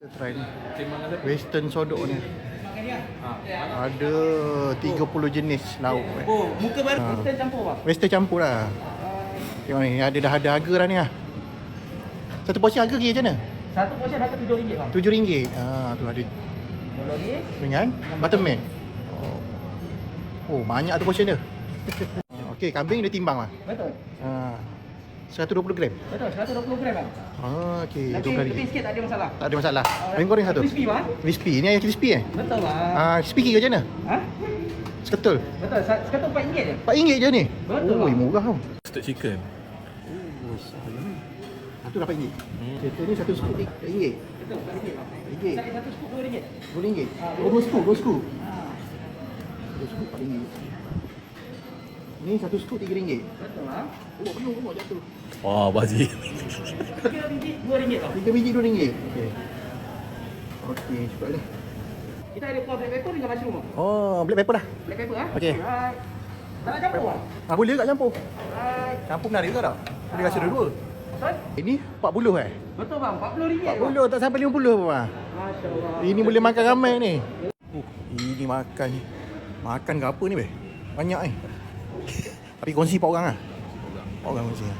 Kita. Western sodok ni. Ada 30 jenis lauk. eh. Oh, muka baru Ha. kita campur bang. Western campur lah. Tengok ni, ada dah ada harga dah ni lah. Satu porsi harga kira macam mana? Satu porsi harga RM7 bang. RM7. Ah, tu ada Kalau ni dengan buttermilk. Oh. Oh, banyak tu portion dia. Okey, kambing dia timbang lah. betul. Ha. 120 gram. Betul, 120 gram bang. Ah, okey, Tapi RM12. lebih sikit tak ada masalah. Tak ada masalah. Ayam goreng satu. Crispy bang. Crispy. Ni ayam crispy eh? Betul bang. Ah, crispy kira macam mana? Ha? Seketul. Betul. Sekarang RM4 je. RM4 je ni. Betul, Oh, bang. murah tau. Roasted chicken. Oh, Satu RM8. Kereta ni satu scoop RM8. Betul, RM4 bang. RM8. Saya satu scoop RM2. RM2. Oh, dua scoop, dua scoop. Dua scoop RM4. Ni satu scoop RM3. Betul bang. Oh, penuh semua jatuh. Wah, bazi. Tiga biji RM2 bang. Tiga biji RM2. Okey. Okey, cepat ni. Kita ada kuah black pepper dengan mushroom. Oh, black pepper dah. Black pepper ah. Okey. Alright. Tak nak campur bang. Ah, boleh tak campur? Alright. Campur menarik ke tak? Boleh rasa dua-dua. Betul? Ini 40 eh? Betul bang, RM40 bang. 40 tak sampai 50 apa bang? Masya-Allah. Ini boleh makan ramai ni. Uh, ini makan ni. Makan ke apa ni beh? Banyak ni. Tapi kongsi 4 orang lah 4 orang kongsi lah.